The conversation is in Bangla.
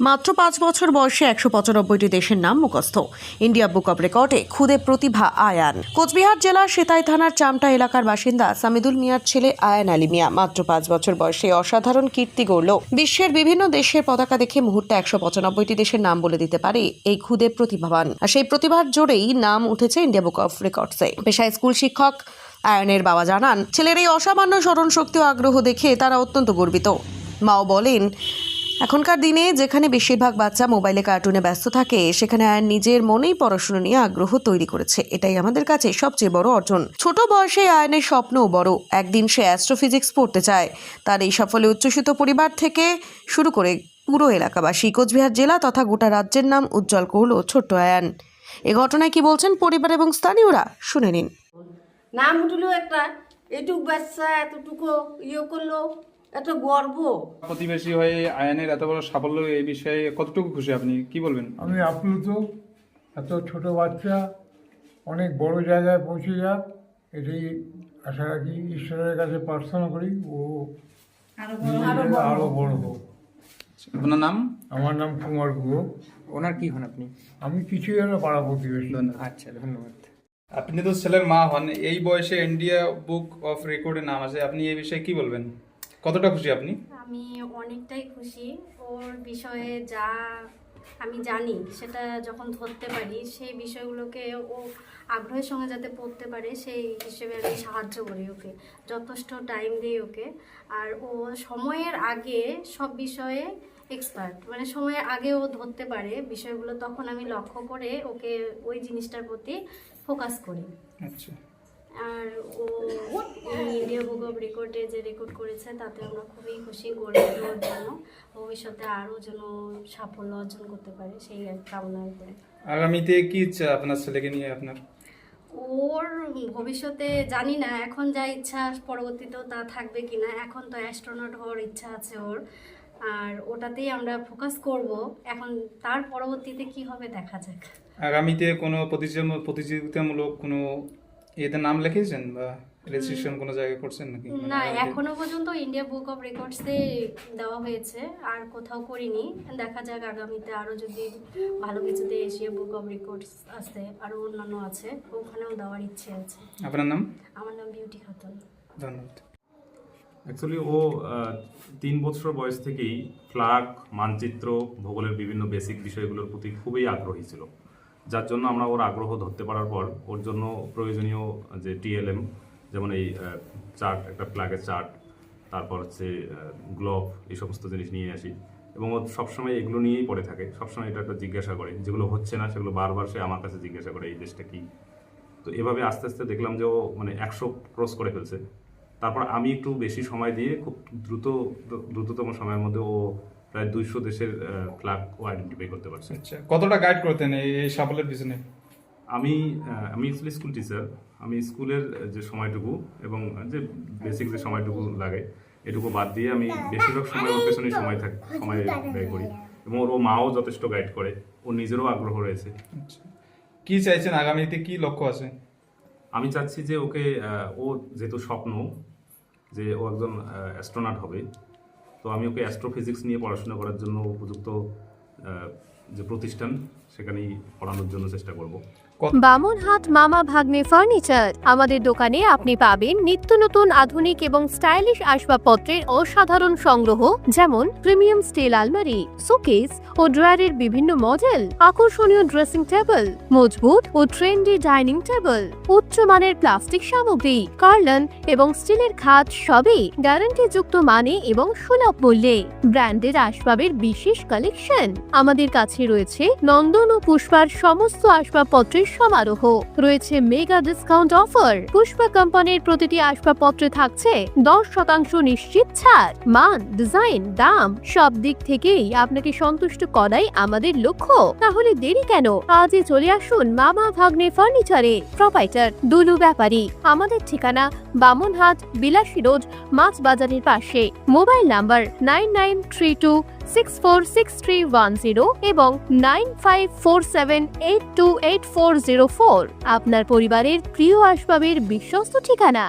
মাত্র পাঁচ বছর বয়সে একশো পঁচানব্বইটি দেশের নাম মুখস্থ। ইন্ডিয়া বুক অব রেকর্ডে খুদে প্রতিভা আয়ান। কোচবিহার জেলার সেতাই থানার চামটা এলাকার বাসিন্দা সামিদুল মিয়ার ছেলে আয়ান আলী মিয়া মাত্র পাঁচ বছর বয়সে অসাধারণ কীর্তি গড়ল। বিশ্বের বিভিন্ন দেশের পতাকা দেখে মুহূর্তে একশো পঁচানব্বইটি দেশের নাম বলে দিতে পারে এই খুদে প্রতিভাবান। আর সেই প্রতিভার জোরেই নাম উঠেছে ইন্ডিয়া বুক অফ রেকর্ডসে। পেশায় স্কুল শিক্ষক আয়নের বাবা জানান, ছেলের এই অসামান্য স্মরণ শক্তি ও আগ্রহ দেখে তারা অত্যন্ত গর্বিত। মাও বলেন এখনকার দিনে যেখানে বেশিরভাগ বাচ্চা মোবাইলে কার্টুনে ব্যস্ত থাকে, সেখানে আয়ান নিজের মনেই পড়াশুনো নিয়ে আগ্রহ তৈরি করেছে। এটাই আমাদের কাছে সবচেয়ে বড় অর্জন। ছোট বয়সে আয়নের স্বপ্নও বড়। একদিন সে অ্যাস্ট্রোফিজিক্স পড়তে চায়। তার এই সফলে উচ্ছ্বসিত পরিবার থেকে শুরু করে পুরো এলাকাবাসী, কোচবিহার জেলা তথা গোটা রাজ্যের নাম উজ্জ্বল করল ছোট্ট আয়ান। এ ঘটনায় কি বলছেন পরিবার এবং স্থানীয়রা? শুনে নিন। নাম উঠল একটা, এটুক বাচ্চা এতটুকু ইয়ে করল এত গর্ব। প্রতিবেশী হয়ে আয়নের এত বড় সাফল্য এই বিষয়ে কতটুকু খুশি আপনি? কি বলবেন? আমি আপ্লুত। এত ছোট বাচ্চা অনেক বড় জায়গায় পৌঁছে যাক এটাই আশা রাখি। ঈশ্বরের কাছে প্রার্থনা করি ও আরও বড় হোক। আপনার নাম? আমার নাম কুমার গুহ। ওনার কি হন আপনি? আমি কিছুই হলো পাড়া প্রতিবেশী। আচ্ছা ধন্যবাদ। আপনি তো ছেলের মা হন এই বয়সে ইন্ডিয়া বুক অফ রেকর্ডে নাম আছে। আপনি এই বিষয়ে কি বলবেন? কতটা খুশি আপনি? আমি অনেকটাই খুশি। ওর বিষয়ে যা আমি জানি সেটা যখন ধরতে পারি সেই বিষয়গুলোকে ও আগ্রহের সঙ্গে যাতে পড়তে পারে সেই হিসেবে আমি সাহায্য করি ওকে। যথেষ্ট টাইম দিই ওকে। আর ও সময়ের আগে সব বিষয়ে এক্সপার্ট মানে সময়ের আগে ও ধরতে পারে বিষয়গুলো তখন আমি লক্ষ্য করে ওকে ওই জিনিসটার প্রতি ফোকাস করি। আচ্ছা। আর ও ইন্ডিয়া বুক অফ রেকর্ডে যে রেকর্ড করেছে তাতে আমরা খুবই খুশি গর্বিত ওর জন্য ভবিষ্যতে আরও যেন সাফল্য অর্জন করতে পারে সেই এক কামনা করে। আগামীতে কি ইচ্ছা আপনার ছেলেকে নিয়ে আপনার? ওর ভবিষ্যতে জানি না এখন যা ইচ্ছা পরবর্তীতেও তা থাকবে কিনা এখন তো অ্যাস্ট্রোনট হওয়ার ইচ্ছা আছে ওর। আর ওটাতেই আমরা ফোকাস করব এখন তার পরবর্তীতে কি হবে দেখা যাক। আগামীতে কোনো প্রতিযোগিতামূলক কোনো এতে নাম লিখেছেন বা রেজিস্ট্রেশন কোনো জায়গায় করছেন নাকি? মানে না এখনও পর্যন্ত ইন্ডিয়া বুক অফ রেকর্ডসে দেওয়া হয়েছে আর কোথাও করিনি। দেখা যাক আগামীতে আরও যদি ভালো কিছুতে এশিয়া বুক অফ রেকর্ডস আছে আরও অন্যান্য আছে ওখানেও দেওয়ার ইচ্ছে আছে। আপনার নাম? আমার নাম বিউটি খাতুন ধন্যবাদ। অ্যাকচুয়ালি ও আহ, তিন বছর বয়স থেকেই ফ্ল্যাগ মানচিত্র ভূগোলের বিভিন্ন বেসিক বিষয়গুলোর প্রতি খুবই আগ্রহী ছিল। যার জন্য আমরা ওর আগ্রহ ধরতে পারার পর ওর জন্য প্রয়োজনীয় যে টিএলএম যেমন এই চার্ট, একটা ফ্ল্যাগের চার্ট, তারপর হচ্ছে গ্লোভ এই সমস্ত জিনিস নিয়ে আসি। এবং ও সবসময় এগুলো নিয়েই পড়ে থাকে। সবসময় এটা একটা জিজ্ঞাসা করে। যেগুলো হচ্ছে না, সেগুলো বারবার সে আমার কাছে জিজ্ঞাসা করে, এই দেশটা কী? তো এভাবে আস্তে আস্তে দেখলাম যে ও মানে একশো ক্রস করে ফেলছে। তারপর আমি একটু বেশি সময় দিয়ে খুব দ্রুত, দ্রুততম সময়ের মধ্যে ও প্রায় দুইশো দেশের ফ্ল্যাগ ও আইডেন্টিফাই করতে পারছে। আচ্ছা কতটা গাইড করতেন এই সাফল্যের পিছনে? আমি আমি অ্যাকচুয়ালি স্কুল টিচার আমি স্কুলের যে সময়টুকু এবং যে বেসিক যে সময়টুকু লাগে এটুকু বাদ দিয়ে আমি বেশিরভাগ সময় ওর পেছনে সময় থাক সময় ব্যয় করি। এবং ওর মাও যথেষ্ট গাইড করে। ওর নিজেরও আগ্রহ রয়েছে। আচ্ছা। কি চাইছেন আগামীতে? কি লক্ষ্য আছে? আমি চাচ্ছি যে ওকে ও যেহেতু স্বপ্ন যে ও একজন অ্যাস্ট্রোনাট হবে তো আমি ওকে অ্যাস্ট্রোফিজিক্স নিয়ে পড়াশোনা করার জন্য উপযুক্ত যে প্রতিষ্ঠান, সেখানেই পড়ানোর জন্য চেষ্টা করব। বামনহাট মামা ভাগ্নে ফার্নিচার। আমাদের দোকানে আপনি পাবেন নিত্য নতুন আধুনিক এবং স্টাইলিশ আসবাবপত্রের অসাধারণ সংগ্রহ, যেমন প্রিমিয়াম স্টিল আলমারি শোকেস ও ড্রয়ারের বিভিন্ন মডেল, আকর্ষণীয় ড্রেসিং টেবিল, মজবুত ও ট্রেন্ডি ডাইনিং টেবিল উচ্চমানের প্লাস্টিক সামগ্রী, কার্লন এবং স্টিলের খাট সবই গ্যারান্টিযুক্ত মানে এবং সুলভ মূল্যে। ব্র্যান্ডের আসবাবের বিশেষ কালেকশন। আমাদের কাছে রয়েছে নন্দন ও পুষ্পার সমস্ত আসবাবপত্রের সমারোহ। রয়েছে মেগা ডিসকাউন্ট অফার পুষ্পা কোম্পানির প্রতিটি আসবাবপত্রে থাকছে দশ শতাংশ নিশ্চিত ছাড়। মান ডিজাইন দাম, সব দিক থেকেই আপনাকে সন্তুষ্ট করাই আমাদের লক্ষ্য। তাহলে দেরি কেন? আজই চলে আসুন মামা ভাগ্নে ফার্নিচারে প্রপাইটার দুলু ব্যাপারী। আমাদের ঠিকানা বামনহাট, বিলাসী রোড, মাছ বাজারের পাশে। Mobile number nine nine three two six four six three one zero এবং nine five four seven eight two eight four zero four আপনার পরিবারের প্রিয় আসবাবের বিশ্বস্ত ঠিকানা।